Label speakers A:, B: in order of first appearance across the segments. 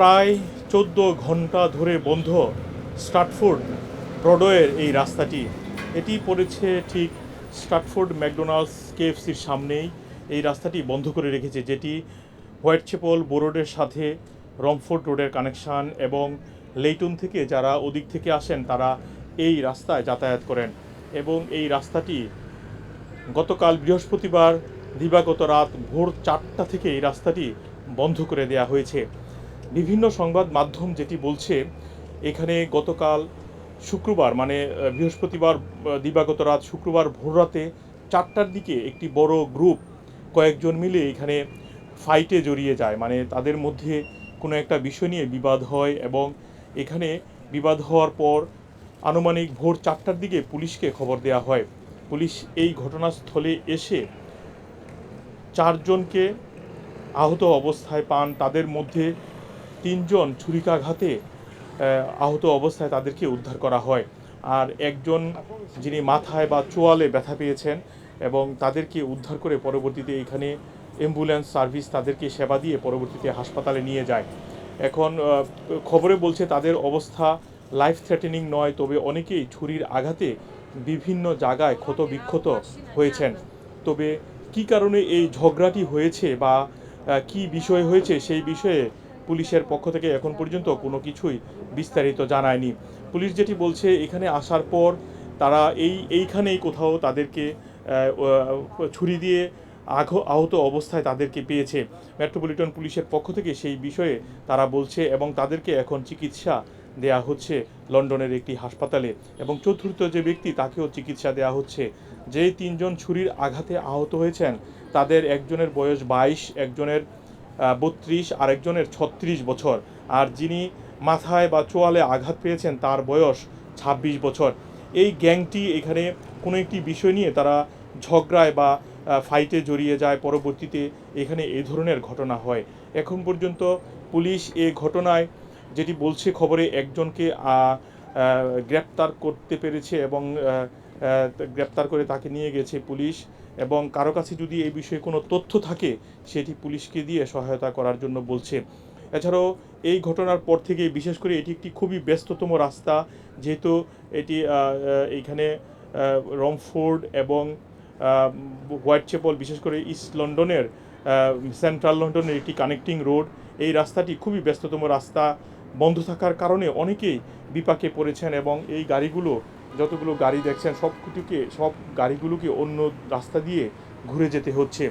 A: প্রায় চোদ্দ ঘণ্টা ধরে বন্ধ স্টার্টফোর্ড ব্রডওয়ের এই রাস্তাটি। এটি পড়েছে ঠিক স্টার্টফোর্ড ম্যাকডোনাল্ডস কেএফসির সামনেই। এই রাস্তাটি বন্ধ করে রেখেছে, যেটি হোয়াইট চেপল বোরোডের সাথে রমফোর্ড রোডের কানেকশন এবং লেইটন থেকে যারা ওদিক থেকে আসেন, তারা এই রাস্তায় যাতায়াত করেন এবং এই রাস্তাটি গতকাল বৃহস্পতিবার দিবাগত রাত ভোর চারটা থেকে এই রাস্তাটি বন্ধ করে দেওয়া হয়েছে। বিভিন্ন সংবাদ মাধ্যম যেটি বলছে, এখানে গতকাল শুক্রবার মানে বৃহস্পতিবার দিবাগত রাত শুক্রবার ভোররাতে চারটার দিকে একটি বড় গ্রুপ কয়েকজন মিলে এখানে ফাইটে জড়িয়ে যায়। মানে তাদের মধ্যে কোনো একটা বিষয় নিয়ে বিবাদ হয় এবং এখানে বিবাদ হওয়ার পর আনুমানিক ভোর চারটার দিকে পুলিশকে খবর দেওয়া হয়। পুলিশ এই ঘটনাস্থলে এসে চারজনকে আহত অবস্থায় পান। তাদের মধ্যে তিনজন ছুরিকাঘাতে আহত অবস্থায় তাদেরকে উদ্ধার করা হয়। আর একজন যিনি মাথায় বা চোয়ালে ব্যথা পেয়েছেন এবং তাদেরকে উদ্ধার করে পরবর্তীতে এখানে অ্যাম্বুলেন্স সার্ভিস তাদেরকে সেবা দিয়ে পরবর্তীতে হাসপাতালে নিয়ে যায়। এখন খবরে বলছে তাদের অবস্থা লাইফ থ্রেটেনিং নয়, তবে অনেকেই ছুরির আঘাতে বিভিন্ন জায়গায় ক্ষত বিক্ষত হয়েছেন। তবে কি কারণে এই ঝগড়াটি হয়েছে বা কি বিষয় হয়েছে সেই বিষয়ে পুলিশের পক্ষ থেকে এখন পর্যন্ত কোনো কিছুই বিস্তারিত জানায়নি। পুলিশ যেটি বলছে, এখানে আসার পর তারা এই, এইখানেই কোথাও তাদেরকে ছুরি দিয়ে আঘ, আহত অবস্থায় তাদেরকে পেয়েছে। মেট্রোপলিটন পুলিশের পক্ষ থেকে সেই বিষয়ে তারা বলছে এবং তাদেরকে এখন চিকিৎসা দেয়া হচ্ছে লন্ডনের একটি হাসপাতালে এবং চতুর্থ যে ব্যক্তি তাকেও চিকিৎসা দেয়া হচ্ছে। যে তিনজন ছুরির আঘাতে আহত হয়েছেন, তাদের একজনের বয়স বাইশ, একজনের বত্রিশ আর একজনের ছত্রিশ বছর। আর যিনি মাথায় বা চোয়ালে আঘাত পেয়েছেন, তার বয়স ছাব্বিশ বছর। এই গ্যাংটি এখানে কোনো একটি বিষয় নিয়ে তারা ঝগড়ায় বা ফাইটে জড়িয়ে যায়। পরবর্তীতে এখানে এ ধরনের ঘটনা হয়। এখন পর্যন্ত পুলিশ এ ঘটনায় যেটি বলছে খবরে, একজনকে গ্রেপ্তার করতে পেরেছে এবং গ্রেপ্তার করে তাকে নিয়ে গেছে পুলিশ এবং কারও কাছে যদি এই বিষয়ে কোনো তথ্য থাকে, সেটি পুলিশকে দিয়ে সহায়তা করার জন্য বলছে। এছাড়াও এই ঘটনার পর থেকে বিশেষ করে এটি একটি খুবই ব্যস্ততম রাস্তা, যেহেতু এটি এইখানে রমফোর্ড এবং হোয়াইট চেপল বিশেষ করে ইস্ট লন্ডনের সেন্ট্রাল লন্ডনের একটি কানেক্টিং রোড, এই রাস্তাটি খুবই ব্যস্ততম রাস্তা, বন্ধ থাকার কারণে অনেকেই বিপাকে পড়েছেন এবং এই গাড়িগুলো যতগুলো গাড়ি দেখছেন সবগুলোকে সব গাড়িগুলোকে অন্য রাস্তা দিয়ে ঘুরে যেতে হচ্ছে।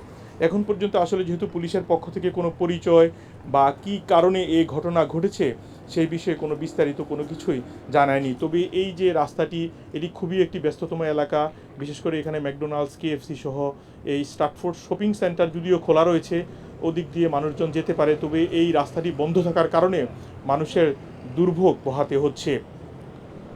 A: এখন পর্যন্ত আসলে যেহেতু পুলিশের পক্ষ থেকে কোনো পরিচয় বা কি কারণে এই ঘটনা ঘটেছে, সেই বিষয়ে কোনো বিস্তারিত কোনো কিছুই জানায়নি। তবে এই যে রাস্তাটি, এটি খুবই একটি ব্যস্ততম এলাকা। বিশেষ করে এখানে ম্যাকডোনাল্ডস, কেএফসি সহ এই স্টাকফোর্ড শপিং সেন্টার যদিও খোলা রয়েছে, ওদিক দিয়ে মানুষজন যেতে পারে। তবে এই রাস্তাটি বন্ধ থাকার কারণে মানুষের দুর্ভোগ পোহাতে হচ্ছে।